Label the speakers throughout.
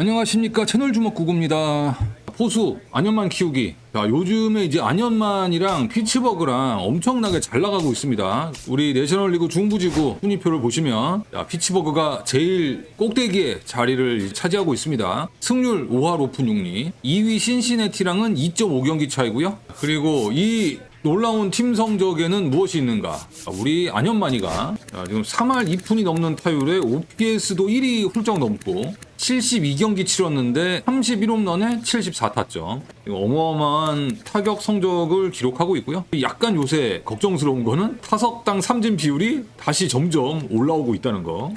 Speaker 1: 안녕하십니까 채널 주먹 구구입니다. 포수 안현만 키우기. 자, 요즘에 이제 안현만이랑 피츠버그랑 엄청나게 잘 나가고 있습니다. 우리 내셔널리그 중부지구 순위표를 보시면 자, 피츠버그가 제일 꼭대기에 자리를 차지하고 있습니다. 승률 5할 오픈 6리. 2위 신시내티랑은 2.5경기 차이고요. 그리고 이 놀라운 팀 성적에는 무엇이 있는가? 자, 우리 안현만이가 자, 지금 3할 2푼이 넘는 타율에 OPS도 1위 훌쩍 넘고 72경기 치렀는데 31홈런에 74타점. 어마어마한 타격 성적을 기록하고 있고요. 약간 요새 걱정스러운 거는 타석당 삼진 비율이 다시 점점 올라오고 있다는 거.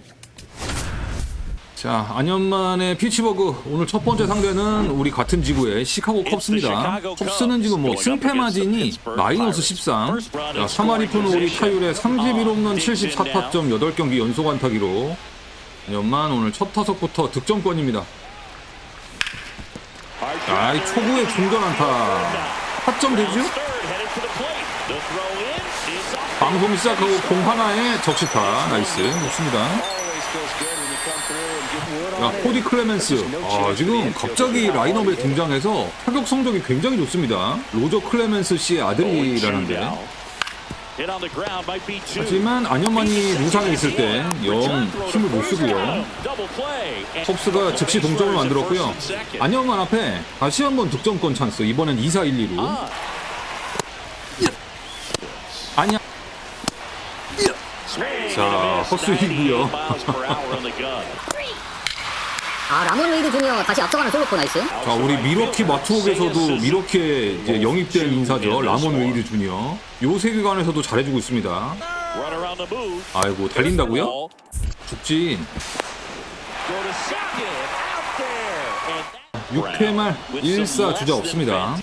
Speaker 1: 자, 안현만의 피치버그 오늘 첫 번째 상대는 우리 같은 지구의 시카고 컵스입니다. 컵스는 지금 뭐 승패 마진이 마이너스 13. 자, 3할 2푼 우리 타율에 31홈런 74타점 8경기 연속 안타기로 안현만 오늘 첫 타석부터 득점권입니다. 아, 이 초구의 중전 안타. 타점 되죠? 방송 시작하고 공 하나에 적시타. 나이스. 좋습니다. 야, 코디 클레멘스. 아, 지금 갑자기 라인업에 등장해서 타격 성적이 굉장히 좋습니다. 로저 클레멘스 씨의 아들이라는데. 하지만 안현만이 루상에 있을 땐영 힘을 못 쓰고요. 컵스가 즉시 동점을 만들었고요. 안현만 앞에 다시 한번 득점권 찬스. 이번엔 2, 4, 1, 2로. 아니야. 자, 헛스윙이고요.
Speaker 2: 아 라몬 웨이드 주니어 다시 앞서가는 솔로포 나이스
Speaker 1: 자, 우리 미러키 마트웍에서도 미러키에 이제 영입된 인사죠. 라몬 웨이드 주니어. 요 세계관에서도 잘해주고 있습니다. 아이고, 달린다고요? 죽진. 6회 말 1사 주자 없습니다.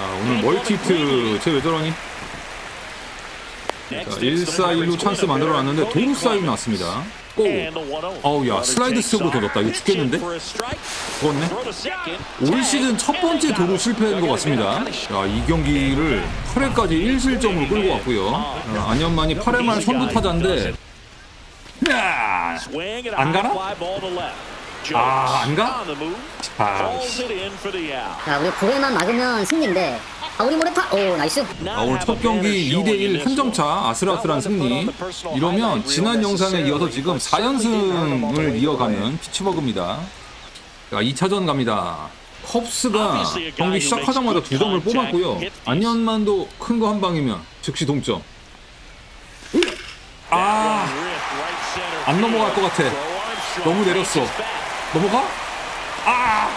Speaker 1: 아, 오늘 멀티히트 쟤왜 저러니? 자, 1사 1루 찬스 만들어놨는데 도루 사인 났습니다. 고! 어우 야 슬라이드 스텝으로 던졌다. 이거 죽겠는데? 죽었네? 올 시즌 첫 번째 도루 실패인 것 같습니다. 자, 이 경기를 8회까지 1실점으로 끌고 왔고요. 어, 안현만이 8회 말 선두 타자인데 야! 안 가나? 아, 안 가? 아,
Speaker 2: 자 우리 9회만 막으면 승리인데 아 우리 모레타 오 나이스
Speaker 1: 아, 오늘 첫 경기 2대1 한 점차 아슬아슬한 승리. 이러면 지난 영상에 이어서 지금 4연승을 이어가는 피츠버그입니다. 자, 2차전 갑니다. 컵스가 경기 시작하자마자 두 점을 뽑았고요. 안현만도 큰 거 한 방이면 즉시 동점. 아, 안 넘어갈 것 같아. 너무 내렸어. 넘어가? 아!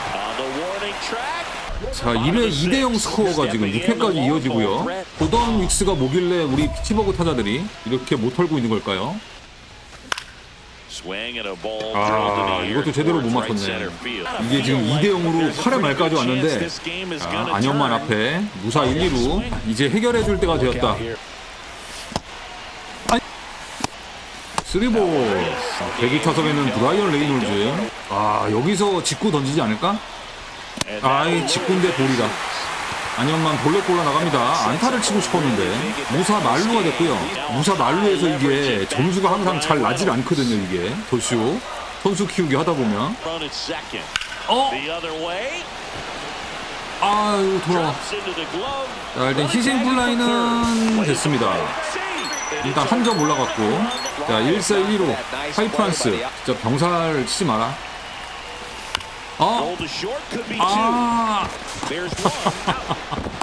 Speaker 1: 자, 1회 2대0 스코어가 지금 6회까지 이어지고요. 고던 윅스가 뭐길래 우리 피치버그 타자들이 이렇게 못 털고 있는 걸까요?
Speaker 3: 아, 이것도 제대로 못 맞췄네.
Speaker 1: 이게 지금 2대0으로 8회 말까지 왔는데 자, 안현만 앞에 무사 1, 2루 이제 해결해 줄 때가 되었다. 쓰리볼 대기 타석에는 브라이언 레이놀즈 아 여기서 직구 던지지 않을까? 아이 직구인데 볼이다 안현만 볼넷 골라 나갑니다. 안타를 치고 싶었는데 무사 말루가 됐고요. 무사 말루에서 이게 점수가 항상 잘 나질 않거든요 이게. 도슈 선수 키우기 하다 보면. 어? 아유 돌아와. 자 일단 희생 플라이는 됐습니다. 일단 한 점 올라갔고. 자 1사 1로 하이프란스. 진짜 병살 치지 마라 어? 아,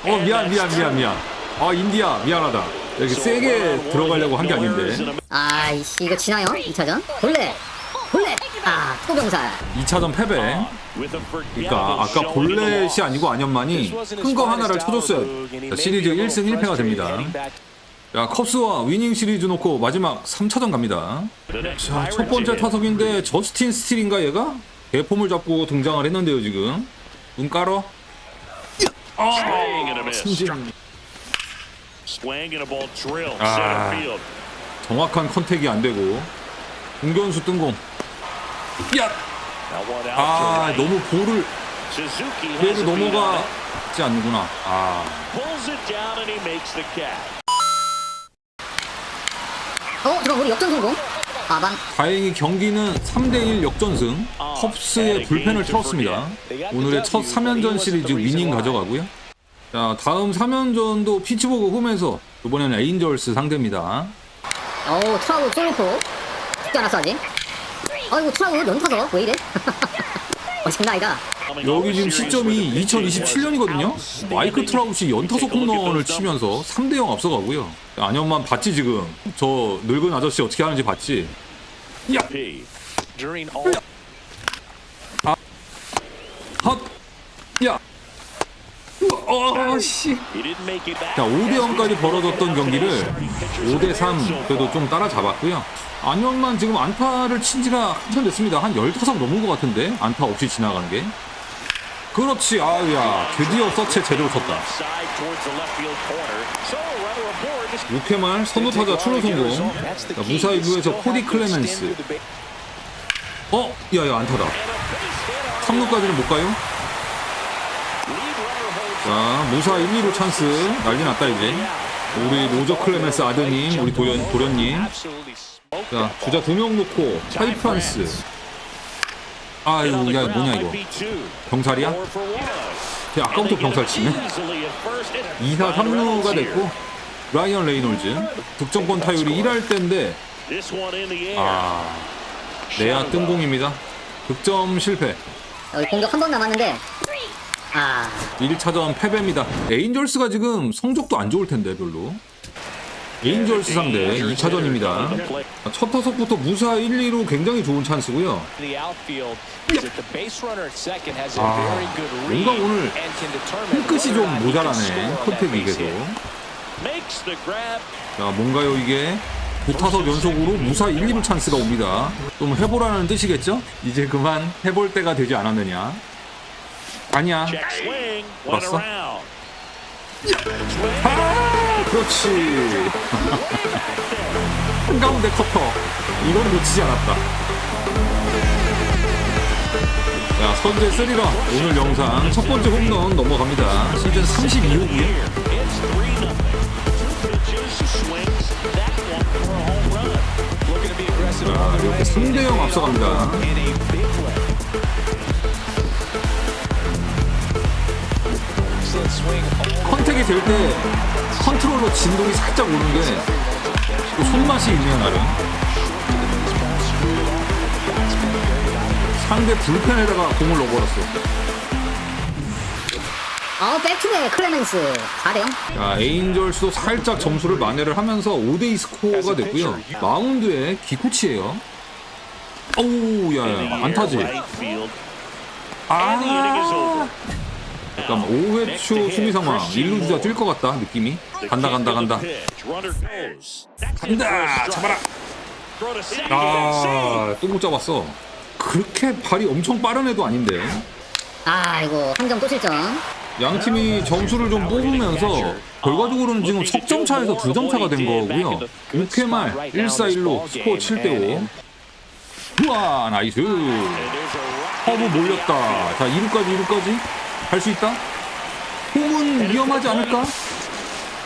Speaker 1: 어 미안 미안 미안 미안. 아 인디아 미안하다. 이렇게 세게 들어가려고 한 게 아닌데.
Speaker 2: 아이씨 이거 지나요? 2차전? 볼넷! 볼넷! 아 토병살.
Speaker 1: 2차전 패배. 그러니까 아까 볼넷이 아니고 안현만이 큰 거 하나를 쳐줬어야 자, 시리즈 1승 1패가 됩니다. 자 컵스와 위닝 시리즈 놓고 마지막 3차전 갑니다. 자, 첫 번째 타석인데 저스틴 스틸인가 얘가? 개폼을 잡고 등장을 했는데요 지금. 눈 깔어? 아, 아. 정확한 컨택이 안 되고. 공견수 뜬공. 야! 아 너무 볼을 그래도 넘어가지 않는구나. 아.
Speaker 2: 어 잠깐 우리 역전 성공 하반
Speaker 1: 다행히 경기는 3대1 역전승. 컵스의 불펜을 틀었습니다. 오늘의 첫 3연전 시리즈 위닝 가져가고요. 자 다음 3연전도 피츠버그 홈에서 이번에는 에인절스 상대입니다.
Speaker 2: 어우 트라우 솔로포 죽지 않았어 아직 아이고 트라우 연타석 왜 이래? 어 장난 아니다
Speaker 1: 여기 지금 시점이 2027년이거든요. 마이크 트라우시 연타석 홈런을 치면서 3대 0 앞서가고요. 안현만 봤지 지금? 저 늙은 아저씨 어떻게 하는지 봤지? 야! 야! 우와, 어, 씨.
Speaker 3: he didn't make it back.
Speaker 1: 자, 5대 0까지 벌어졌던 경기를 5대 3 그래도 좀 따라잡았고요. 안현만 지금 안타를 친 지가 한참 됐습니다. 한 15 넘은 것 같은데 안타 없이 지나간 게. 그렇지. 아우야. 드디어 서체 제대로 쳤다.
Speaker 3: Side towards the left field corner. So a runner aboard.
Speaker 1: 6회 말 선두타자 출루 성공. 자, 무사히 2루에서 코디 클레멘스. 어? 야야 안타다. 3루까지는 못 가요? 자, 무사 1, 2루 찬스. 난리 났다 이제. 우리 로저 클레멘스 아드님, 우리 도련, 도련님. 자, 주자 두 명 놓고 하이프란스. 아유, 야, 뭐냐 이거. 병살이야? 야, 아까부터 병살 치네. 2사 3루가 됐고 라이언 레이놀즈 득점권 타율이 1할 때인데 아 내야 뜬공입니다. 득점 실패.
Speaker 2: 여기 공격 한 번 남았는데 아
Speaker 1: 1차전 패배입니다. 에인절스가 지금 성적도 안 좋을 텐데 별로. 에인절스 상대 2차전입니다. 첫 타석부터 무사 1, 2로 굉장히 좋은 찬스고요. 아, 뭔가 오늘 끝이 좀 모자라네. 컨택이 계속. 자, 뭔가요 이게? 두 타석 연속으로 무사 1, 2루 찬스가 옵니다. 좀 해보라는 뜻이겠죠? 이제 그만 해볼 때가 되지 않았느냐? 아니야.
Speaker 3: 왔어?
Speaker 1: 아, 그렇지. 한가운데 커터. 이건 놓치지 않았다. 자, 선제 쓰리런 오늘 영상 첫 번째 홈런 넘어갑니다. 시즌 32호고요. 자, 이렇게 3대 0 앞서갑니다. 컨택이 될 때 컨트롤러 진동이 살짝 오는데 또 손맛이 있네요. 나름 상대 불펜에다가 공을 넣어버렸어
Speaker 2: 어 백투백 클레멘스. 4대0
Speaker 1: 자 에인절스도 살짝 점수를 만회를 하면서 5대2 스코어가 됐고요. 마운드에 기코치예요. 어우 야야 안타지. 아 잠깐만 5회 초 수비 상황 1루 주자 뛸 것 같다 느낌이. 간다 간다 간다. 간다! 잡아라! 아또 못 잡았어. 그렇게 발이 엄청 빠른 애도 아닌데.
Speaker 2: 아이고 한점 또 실점.
Speaker 1: 양 팀이 점수를 좀 뽑으면서 결과적으로는 지금 석점 차에서 두 점 차가 된 거고요. 6회 말 1사1로 스코어 7대5 우와 나이스. 허브 몰렸다. 자 2루까지 2루까지 갈 수 있다? 홈은 위험하지 않을까?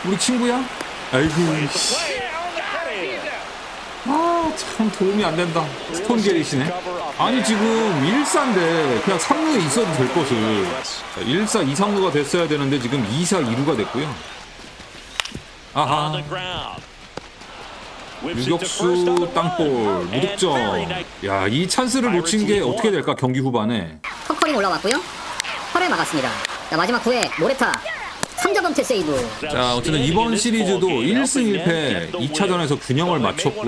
Speaker 1: 우리 친구야? 아이고 씨. 아참 도움이 안 된다. 스톤 게리시네. 아니 지금 1사인데 그냥 3루에 있어도 될 것을. 자, 1사 2, 3루가 됐어야 되는데 지금 2사 2루가 됐고요. 아하. 유격수 땅볼 무득점. 야 이 찬스를 놓친 게 어떻게 될까 경기 후반에?
Speaker 2: 터커링 올라왔고요 8회 막았습니다 자 마지막 9회 모레타 3자 범퇴 세이브
Speaker 1: 자 어쨌든 이번 시리즈도 1승 1패 2차전에서 균형을 맞췄고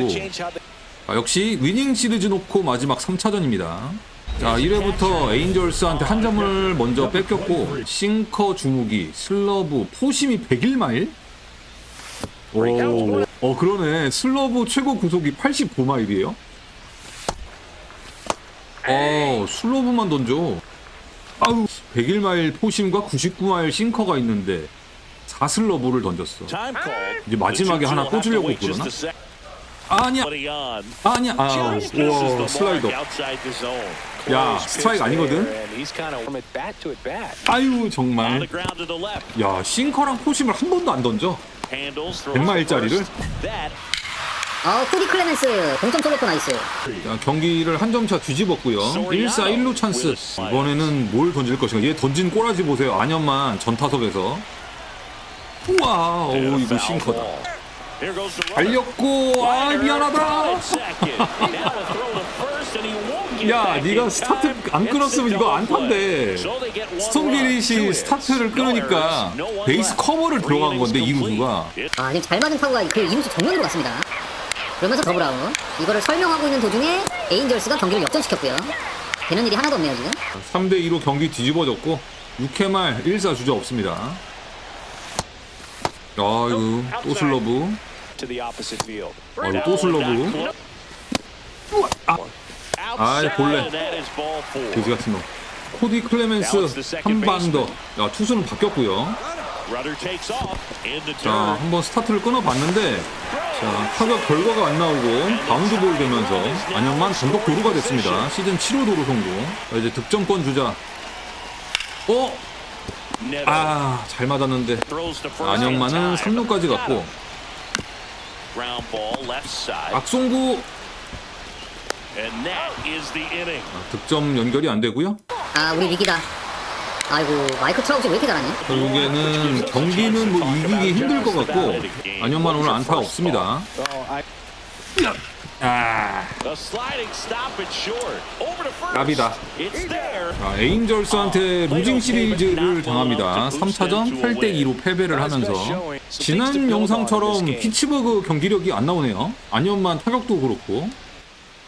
Speaker 1: 아, 역시 위닝 시리즈 놓고 마지막 3차전입니다. 자 1회부터 에인절스한테 한 점을 먼저 뺏겼고 싱커 주무기 슬러브 포심이 101마일? 오, 어 그러네 슬러브 최고 구속이 89마일이에요? 어 슬러브만 던져 아우 101마일 포심과 99마일 싱커가 있는데 4슬러브를 던졌어. 이제 마지막에 하나 꽂으려고 그러나? 아니야. 아니야. 아 우와 슬라이더. 야 스트라이크 아니거든? 아유 정말. 야 싱커랑 포심을 한 번도 안 던져.
Speaker 3: 100마일짜리를
Speaker 2: 어, 코디 클레멘스 동점 솔로포 나이스.
Speaker 1: 자, 경기를 한 점차 뒤집었고요. 1사 1루 찬스. 이번에는 뭘 던질 것인가? 얘 던진 꼬라지 보세요. 안현만 전타석에서. 우와, 오 이거 싱커다. 달렸고, 아 미안하다. 야, 네가 스타트. 안 끊었으면 이거 안. 탄대. 스톰길이시
Speaker 3: Two
Speaker 1: 스타트를 끊으니까 베이스. 커버를 들어간 건데
Speaker 3: It-
Speaker 2: 아, 지금 잘 맞은 타구가 그 이루수 정면으로 갔습니다. 그러면서 더블아웃. 이거를 설명하고 있는 도중에 에인절스가 경기를 역전시켰고요. 되는 일이 하나도 없네요, 지금.
Speaker 1: 3대 2로 경기 뒤집어졌고 6회 말 1사 주자 없습니다. 아이고 또 슬러브. 아이고 또 슬러브. 아이, 볼래. 돼지 같은 놈. 코디 클레멘스 한 방 더. 야 투수는 바뀌었고요. 자. 한번 스타트를 끊어봤는데 자 타격 결과가 안 나오고 바운드 볼 되면서 안현만 단독 도루가 됐습니다. 시즌 7호 도루 성공. 자, 이제 득점권 주자. 어? 아 잘 맞았는데 안현만은
Speaker 3: time.
Speaker 1: 3루까지 갔고. 악송구. 아, 득점 연결이 안 되고요.
Speaker 2: 아, 우리 위기다. 아이고, 마이크 트라우스 왜 이렇게 잘하니?
Speaker 1: 결국에는 경기는 뭐 이기기 힘들 것 같고 안현만 오늘 안타가 없습니다. 아,
Speaker 3: there.
Speaker 1: 자, 에인절스한테 루징 시리즈를 당합니다. 3차전 8대 2로 패배를 하면서 지난 영상처럼 피츠버그 경기력이 안 나오네요. 안현만 타격도 그렇고.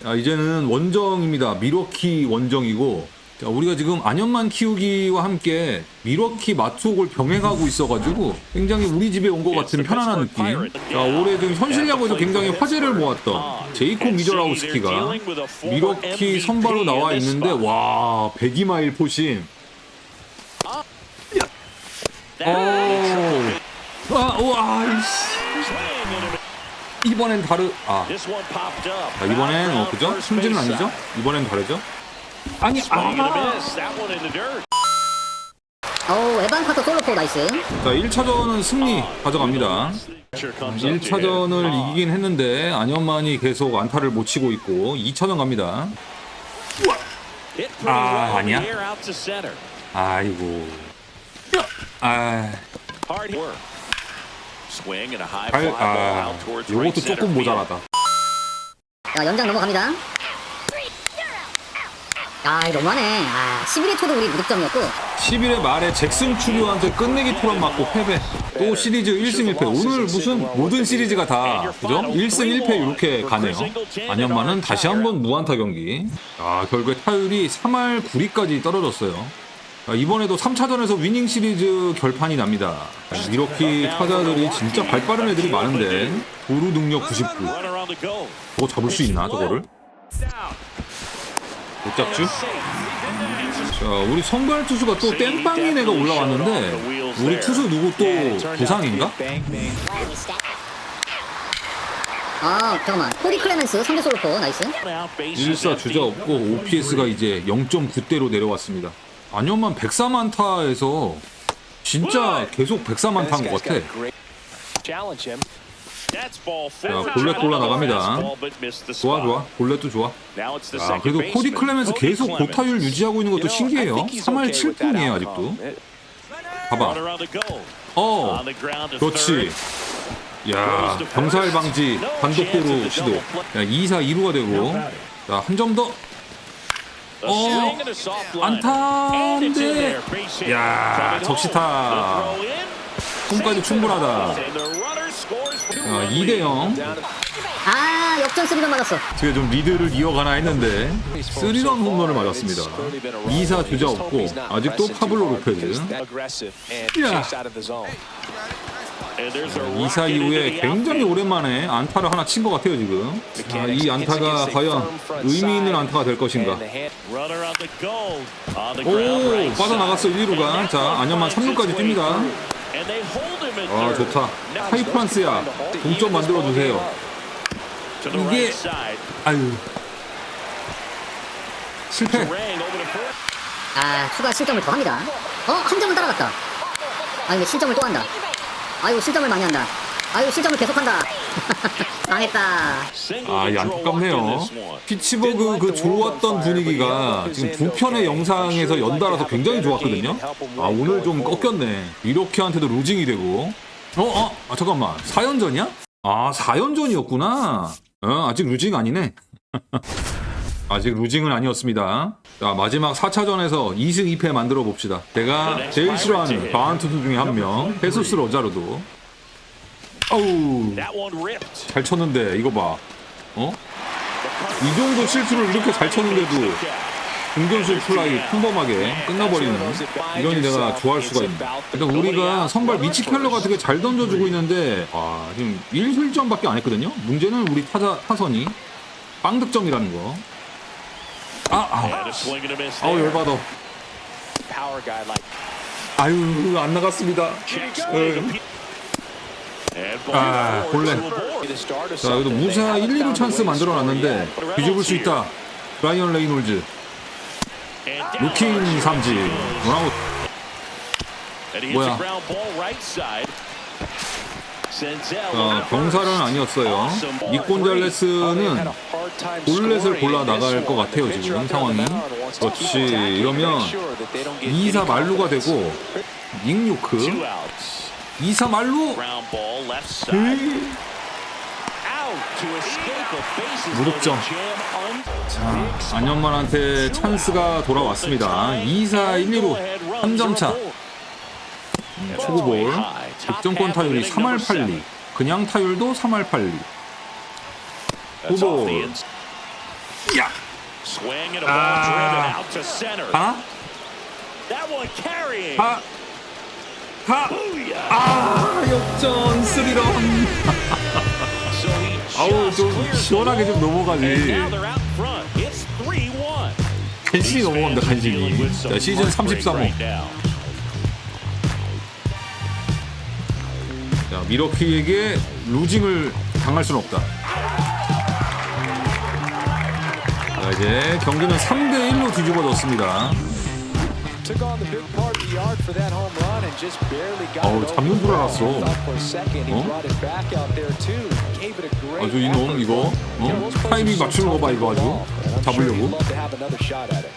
Speaker 1: 자, 이제는 원정입니다. 미러키 원정이고. 자, 우리가 지금 안현만 키우기와 함께 미러키 마투옥을 병행하고 있어가지고 굉장히 우리 집에 온 것 같은 편안한 느낌. 자, 올해 지금 현실 야구에서 굉장히 화제를 모았던 제이콥 미저라우스키가 미러키 선발로 나와 있는데 와 102마일 포심. 오. 와, 와, 이씨. 이번엔 다르. 아. 자, 이번엔 어 그죠? 승진은 아니죠? 이번엔 다르죠? 아니, 아.
Speaker 2: 어우, 에반 카터 솔로포 나이스.
Speaker 1: 자, 1차전은 승리 가져갑니다.
Speaker 3: Sure comes up to him.
Speaker 1: 1차전을 이기긴 했는데 안현만이 계속 안타를 못 치고 있고 2차전 갑니다. 아, 아니야? 아이고. 아, 아,
Speaker 3: right
Speaker 1: 요것도 조금. 모자라다.
Speaker 2: 자, 연장 넘어갑니다. 아, 너무하네. 아, 11회 초도 우리 무득점이었고.
Speaker 1: 11회 말에 잭슨 추류한테 끝내기 토론 맞고 패배. 또 시리즈 1승 1패. 오늘 무슨 모든 시리즈가 다 그죠? 1승 1패 이렇게 가네요. 안현만은 다시 한번 무안타 경기. 아 결국에 타율이 3할 9리까지 떨어졌어요. 아, 이번에도 3차전에서 위닝 시리즈 결판이 납니다. 이렇게 타자들이 진짜 발 빠른 애들이 많은데 도루 능력 99.
Speaker 3: Runner on the go.
Speaker 1: 저거 잡을 수 있나 저거를? 못 잡죠? 자, 우리 선발 투수가 또 땜빵인 애가 올라왔는데 우리 투수 누구 또 부상인가?
Speaker 2: 아, 잠깐만. 코디 클레멘스 3대 솔로포 나이스.
Speaker 3: Out, bases
Speaker 1: 1사
Speaker 3: empty.
Speaker 1: 주자 없고 OPS가 이제 0.9대로 내려왔습니다. 안현만 104만타에서 진짜 계속 104만타인 것 같아. 자, 볼넷 골라 나갑니다. 좋아. 좋아. 볼넷도 좋아. 아, 그래도 코디 클레멘스 계속. 고타율 유지하고 있는 것도 신기해요.
Speaker 4: think he's
Speaker 1: 3할
Speaker 4: okay with that
Speaker 1: 7푼이에요
Speaker 4: outcome.
Speaker 1: 아직도. 봐봐. 어, 그렇지. 야, 병살 방지 단독도로 시도. 야, 2사 2루가 되고. 자, 한 점 더.
Speaker 3: In
Speaker 1: 안타인데. 야, 적시타. 홈까지 충분하다. 자, 2대 0.
Speaker 4: Down to
Speaker 2: 아, 역전 스리런 맞았어.
Speaker 1: 제가 좀 리드를 이어가나 했는데 스리런 홈런을 맞았습니다. 2사 주자 없고 아직도 파블로 로페즈.
Speaker 3: a
Speaker 1: 2사
Speaker 3: rocket
Speaker 1: 이후에 굉장히. 오랜만에 안타를 하나 친 것 같아요 지금. 아, 이 안타가 과연 의미 있는 안타가 될 것인가? 오 빠져나갔어
Speaker 3: side.
Speaker 1: 1루가. 자 안현만 3루까지 뜁니다. 아. 좋다. 하이프란스야 동점 만들어 주세요.
Speaker 3: To the
Speaker 1: 이게-. 아유 실패.
Speaker 2: 아, 추가 실점을 더 합니다. 어, 한 점을 따라갔다. 아, 근데 실점을 또 한다. 아이고, 실점을 많이 한다. 아이고, 실점을 계속한다. 망했다.
Speaker 1: 아, 이 안타깝네요. 피츠버그 그 좋았던 분위기가 지금 두 편의 영상에서 연달아서 굉장히 좋았거든요. 아, 오늘 좀 꺾였네. 이렇게한테도 루징이 되고. 어, 어, 아, 잠깐만. 4연전이야? 아, 4연전이었구나. 어, 아직 루징 아니네. 아직 루징은 아니었습니다. 자, 마지막 4차전에서 2승 2패 만들어 봅시다. 제가 제일 싫어하는 바한 투수 중에 한 명, 헤수스 로자르도.
Speaker 3: Ripped.
Speaker 1: 잘 쳤는데, 이거 봐. 어? 이 정도 실수를 이렇게 잘 쳤는데도 공전수 플라이 평범하게 끝나버리는 이러니 내가 좋아할 수가 있네. 일단 우리가 선발 미치 켈러가 되게 잘 던져주고 있는데 아 지금 1실점밖에 안 했거든요. 문제는 우리 타자 타선이 빵득점이라는 거. 아, 아 아우. 열받아. 아유 안 나갔습니다.
Speaker 3: Swing.
Speaker 1: 아 볼래. 자 여기도. 무사
Speaker 4: They
Speaker 1: 1,
Speaker 4: haven't
Speaker 1: 2루
Speaker 4: found
Speaker 1: 찬스
Speaker 4: a way to
Speaker 1: 만들어
Speaker 4: score
Speaker 1: 놨는데
Speaker 4: yet.
Speaker 1: 뒤집을 수 있다. 브라이언 레이놀즈. 루킹 삼진 원아웃. 뭐야.
Speaker 3: over
Speaker 1: 병살은. 아니었어요. 니콘잘레스는 볼넷을 골라 나갈 것 같아요 지금 상황이. 그렇지 이러면 2사 말루가 되고 닉요크. 2사 말루
Speaker 3: Ground ball left side. Out to escape a bases
Speaker 1: 무득점. 자 안현만한테 찬스가 돌아왔습니다 2사 1, 2루 3점 차 초구볼 득점권 타율이 3할 8리 그냥 타율도 3할 8리
Speaker 3: That's off
Speaker 1: 후볼. 야
Speaker 3: and a ball Booyah.
Speaker 1: 아 역전 스리런 아우 좀 시원하게 좀. 넘어가지
Speaker 3: And now they're out front. It's 3-1.
Speaker 1: 간신히
Speaker 3: are
Speaker 1: 간신히 자 시즌
Speaker 3: heartbreak
Speaker 1: 33호
Speaker 3: right now.
Speaker 1: 자, 미러키에게 루징을 당할 수는 없다. 자, 이제 경기는 3대 1로 뒤집어졌습니다.
Speaker 4: Took on the big part of the yard for that home run and just barely got
Speaker 1: 어우,
Speaker 4: it
Speaker 1: 잡는 줄. 알았어.
Speaker 4: Thought for a second he
Speaker 1: 어?
Speaker 4: brought it back out there too. Gave it a great
Speaker 1: 아주 이놈. 이거 어? 타이밍 맞추는 거 봐 이거 아주 잡으려고.
Speaker 4: love to have another shot at it.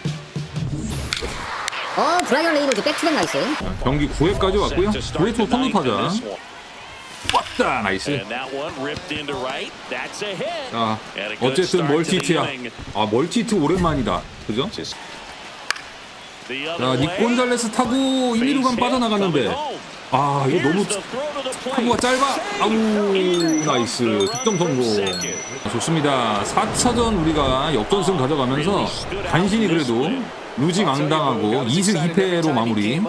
Speaker 2: 어, 브라이언 레이놀즈 백투백 나이스.
Speaker 1: 자, 경기 9회까지 왔고요.
Speaker 3: Set to start
Speaker 1: 9회 초 선두 타자
Speaker 3: one.
Speaker 1: 왔다 나이스. 자 어쨌든
Speaker 3: inning.
Speaker 1: 아 멀티히트 오랜만이다. 그죠? 자 닉. 곤잘레스 타고 1, 2루간
Speaker 3: Base hit
Speaker 1: 빠져나갔는데. 아 이거 너무. 타구가 짧아. 아우 나이스 득점 성공. 좋습니다. 4차전 우리가 역전승 가져가면서 간신히 그래도 루징 안 당하고 2승 2패로 마무리.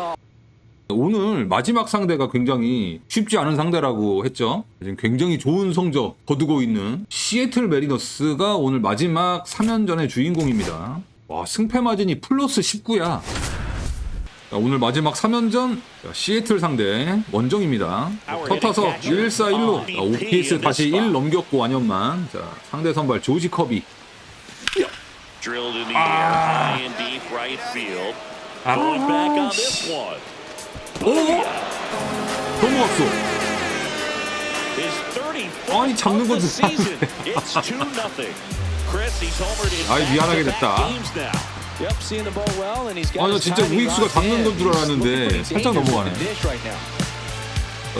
Speaker 1: 오늘 마지막 상대가 굉장히 쉽지 않은 상대라고 했죠. 지금 굉장히 좋은 성적 거두고 있는 시애틀 메리너스가 오늘 마지막 3연전의 주인공입니다. 와 승패 마진이 플러스 19야. 오늘 마지막 3연전 시애틀 상대 원정입니다. 첫 타석 1사 1루 OPS 다시 1 넘겼고 안현만 자 상대 선발 조지 커비
Speaker 3: one.
Speaker 1: 오 넘어갔어.
Speaker 3: His 34th
Speaker 1: 아니, 잡는
Speaker 3: of
Speaker 1: 건
Speaker 3: the
Speaker 1: 좀
Speaker 3: season. It's 2-0. Chris, he's homered in
Speaker 1: 아이, 미안하게 됐다.
Speaker 4: his
Speaker 1: 진짜 우익수가 잡는. 건줄
Speaker 4: He's
Speaker 1: 알았는데 살짝 넘어가네.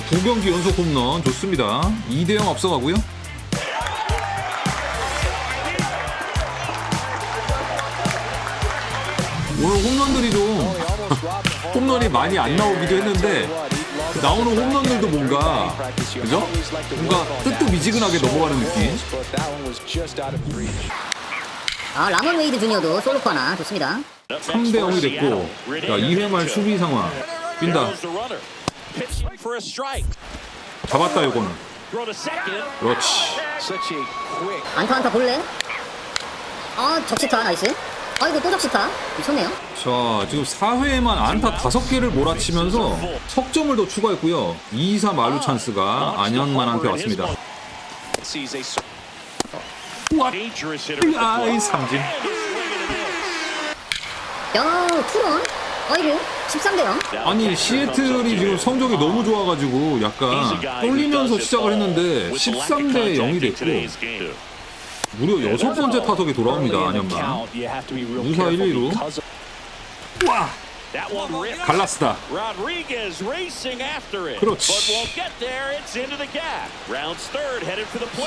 Speaker 1: 두 경기 연속 홈런 좋습니다. 2대 0 앞서가고요. 오늘 홈런들이 좀 홈런이 많이 안. 나오기도 했는데 나오는 홈런들도. 뭔가 그죠? 뭔가. 뜨뜻미지근하게 넘어가는 느낌.
Speaker 2: 아, 라몬 웨이드 주니어도 솔로 코 하나 좋습니다.
Speaker 1: 3대 0이 됐고 자 2회 말 수비 상황
Speaker 3: strike.
Speaker 1: 잡았다
Speaker 3: second.
Speaker 1: 그렇지
Speaker 2: 안타 안타 볼래? 아, 적시타 나이스. 아이고 또 적시타. 미쳤네요.
Speaker 1: 자 지금 4회에만 안타 5개를 몰아치면서 석점을 더 추가했고요 2사 말루 찬스가 안현만한테 왔습니다 아이. 삼진
Speaker 2: 야, 투런? 어이구 13대 0
Speaker 1: 아니 시애틀이 지금 성적이 너무 좋아가지고 약간 뚫리면서 시작을 했는데 13대 0이 됐고 무려 여섯 번째 타석에 돌아옵니다 안현만 무사 1, 2루 와 갈라스다. 그렇지.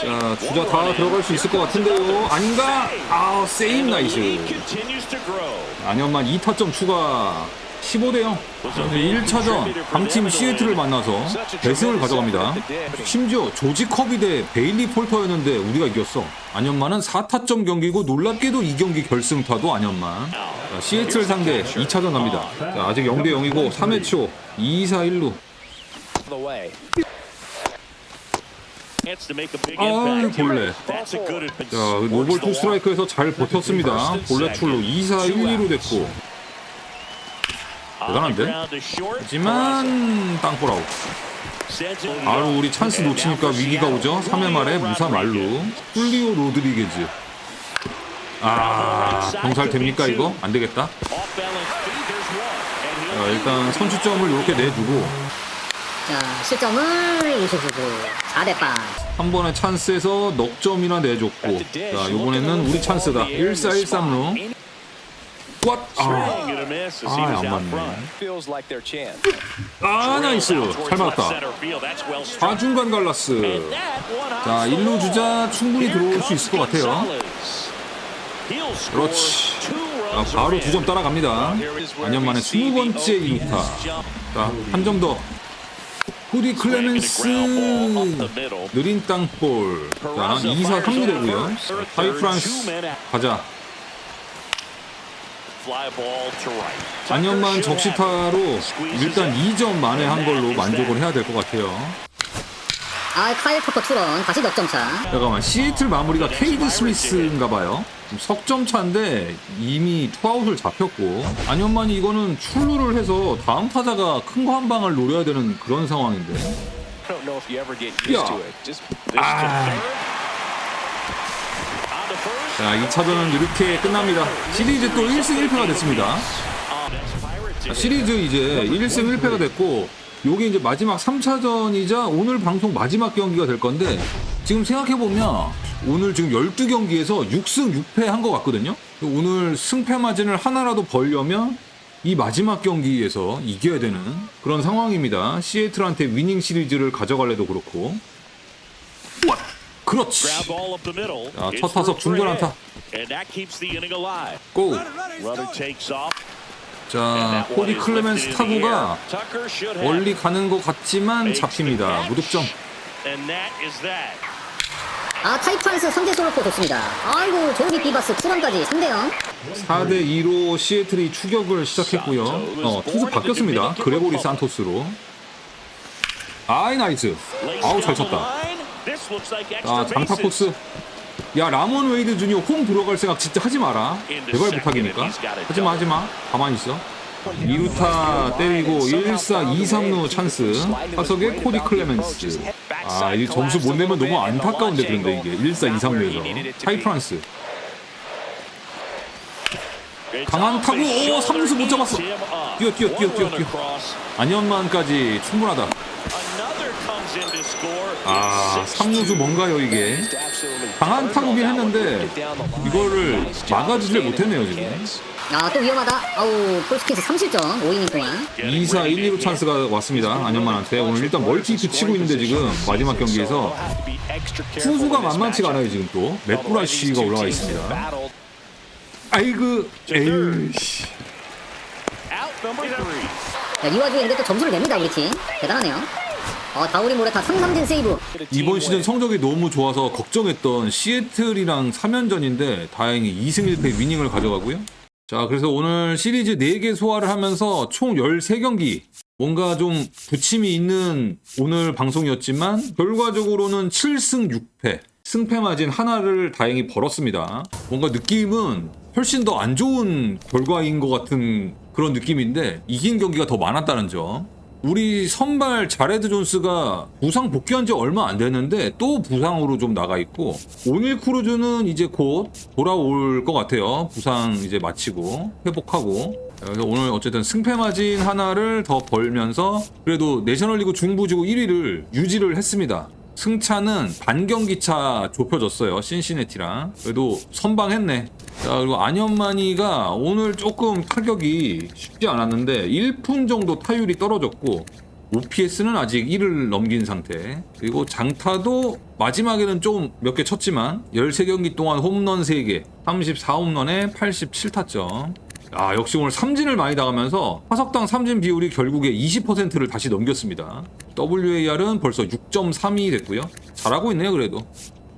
Speaker 1: 자 주자 다. 들어갈 수 있을 것 같은데요 아닌가? 아우 세임 나이스. 안현만 2타점 추가 15대 0 1차전 강팀 시애틀을 만나서 대승을 가져갑니다 심지어 조지 커비 대 베일리 폴터였는데 우리가 이겼어 안현만은 4타점 경기고 놀랍게도 이 경기 결승타도 안현만 자, 시애틀 상대 2차전 갑니다 자, 아직 0대 0이고 3회 초 2, 4, 1루
Speaker 4: the way.
Speaker 3: Chance to make a big
Speaker 1: 아유
Speaker 3: impact.
Speaker 1: 볼레. 자 노볼 투 스트라이크에서 잘 버텼습니다 볼레 출루 2, 4, 1, 2루 됐고 대단한데? 하지만 땅볼 아웃. 바로 우리 찬스 놓치니까 위기가 오죠? 3회 말에 무사 말루 훌리오 로드리게즈. 아 병살 됩니까 이거? 안 되겠다. 자, 일단 선취점을 이렇게 내주고.
Speaker 2: 자 실점을 우수수수. 4대 빵
Speaker 1: 한 번의 찬스에서 넉 점이나 내줬고. 자 이번에는 우리 찬스다. 1-4-1-3루 왓! 아, 아, 안 맞네. 아 나이스. 잘 맞았다. 좌중간 갈라스. 자 1루 주자 충분히 들어올 수 있을 것 같아요. 그렇지. 자, 바로 두 점 따라갑니다. 안년만에 20번째 2루타. 자 한 점 더. 후디 클레멘스 느린 땅볼. 자 2, 4, 3루 되고요. 하이 프란스 가자 안년만 적시타로 일단 2점 만에 한 걸로 만족을 해야 될 것 같아요.
Speaker 2: 아 카일 포커 투런 다시 넉점 차.
Speaker 1: 잠깐만 시애틀 마무리가 케이드 스미스인가 봐요. 석점 차인데 이미 투아웃을 잡혔고. 안현만이 이거는 출루를 해서 다음 타자가 큰 거 한 방을 노려야 되는 그런 상황인데.
Speaker 4: I don't
Speaker 1: 자 2차전은 이렇게 끝납니다. 시리즈 또 1승 1패가 됐습니다. 자, 시리즈 이제 1승 1패가 됐고 요게 이제 마지막 3차전이자 오늘 방송 마지막 경기가 될 건데 지금 생각해보면 오늘 지금 12경기에서 6승 6패 한 것 같거든요? 오늘 승패 마진을 하나라도 벌려면 이 마지막 경기에서 이겨야 되는 그런 상황입니다. 시애틀한테 위닝 시리즈를 가져갈래도 그렇고. 왓! 그렇지 자, 첫 타석 중전 안타. 고! 자 코디 클레멘스 타구가 멀리 가는 것 같지만 잡힙니다 무득점
Speaker 2: 아 타이프란스 선제 솔로포 좋습니다 아이고 조기 비바스 투런까지 3대 0
Speaker 1: 4대 2로 시애틀이 추격을 시작했고요. 어, 투수 바뀌었습니다. 그레고리 산토스로. 아이 나이스. 아우 잘 쳤다. 자 장타 코스. 야 라몬 웨이드 주니어 홈 들어갈 생각 진짜 하지 마라. 제발 부탁이니까. 하지 마 하지 마. 가만히 있어. 2루타 때리고 1, 4, 2, 3루 찬스. 타석에 코디 클레멘스. 아, 이 점수 못 내면 너무 안타까운데 그런데 이게 1, 4, 2, 3루에서. 하이프란스. 강한 타구, 오, 삼루수 못 잡았어. 뛰어, 뛰어, 뛰어, 뛰어, 뛰어. 안현만까지 충분하다. 아, 삼루수 뭔가요 이게? 강한 타구긴 했는데 이거를 막아주질 못했네요 지금.
Speaker 2: 아 또 위험하다 아우 폴스킨스 3실점 5이닝 동안
Speaker 1: 2, 4, 1, 2로 찬스가 왔습니다. 안현만한테 오늘 일단 멀티히트 치고 있는데 지금 마지막 경기에서 투수가 만만치가 않아요 지금 또 맥브라시가 올라가 있습니다. 아이고, 에이씨.
Speaker 2: 자, 이 와중에 근데 또 점수를 냅니다 우리 팀 대단하네요 어 다우리 모레타 3삼진 세이브
Speaker 1: 이번 시즌 성적이 너무 좋아서 걱정했던 시애틀이랑 3연전인데 다행히 2승 1패 위닝을 가져가고요. 자, 그래서 오늘 시리즈 4개 소화를 하면서 총 13경기 뭔가 좀 부침이 있는 오늘 방송이었지만 결과적으로는 7승 6패 승패 마진 하나를 다행히 벌었습니다. 뭔가 느낌은 훨씬 더 안 좋은 결과인 것 같은 그런 느낌인데 이긴 경기가 더 많았다는 점. 우리 선발 자레드 존스가 부상 복귀한 지 얼마 안 됐는데 또 부상으로 좀 나가 있고 오닐 크루즈는 이제 곧 돌아올 것 같아요. 부상 이제 마치고 회복하고 그래서 오늘 어쨌든 승패 마진 하나를 더 벌면서 그래도 내셔널리그 중부지구 1위를 유지를 했습니다. 승차는 반경기차 좁혀졌어요. 신시내티랑. 그래도 선방했네. 자, 그리고 안현만이가 오늘 조금 타격이 쉽지 않았는데 1푼 정도 타율이 떨어졌고 OPS는 아직 1을 넘긴 상태. 그리고 장타도 마지막에는 좀 몇 개 쳤지만 13경기 동안 홈런 3개, 34홈런에 87타점. 아, 역시 오늘 삼진을 많이 당하면서 타석당 삼진 비율이 결국에 20%를 다시 넘겼습니다. WAR은 벌써 6.32 됐고요. 잘하고 있네요, 그래도.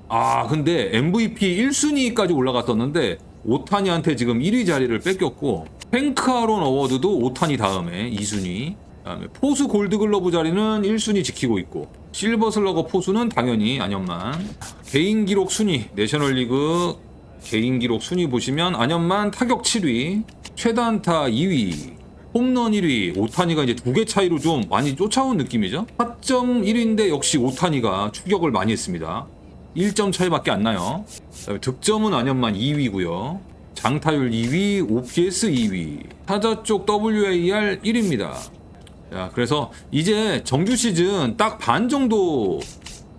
Speaker 1: 아, 근데 MVP 1순위까지 올라갔었는데 오타니한테 지금 1위 자리를 뺏겼고 팽크아론 어워드도 오타니 다음에 2순위. 그다음에 포수 골드글러브 자리는 1순위 지키고 있고 실버 슬러거 포수는 당연히 안현만. 개인 기록 순위 내셔널리그 개인 기록 순위 보시면 안현만 타격 7위, 최단타 2위, 홈런 1위, 오타니가 이제 두 개 차이로 좀 많이 쫓아온 느낌이죠. 4.1인데 역시 오타니가 추격을 많이 했습니다. 1점 차이밖에 안 나요. 그다음에 득점은 안현만 2위고요. 장타율 2위, OPS 2위, 타자 쪽 WAR 1위입니다. 자, 그래서 이제 정규 시즌 딱 반 정도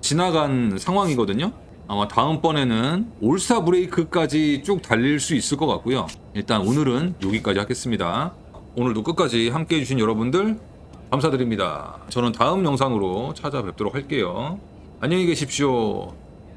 Speaker 1: 지나간 상황이거든요. 아마 다음번에는 올스타 브레이크까지 쭉 달릴 수 있을 것 같고요. 일단 오늘은 여기까지 하겠습니다. 오늘도 끝까지 함께 해주신 여러분들 감사드립니다. 저는 다음 영상으로 찾아뵙도록 할게요. 안녕히 계십시오.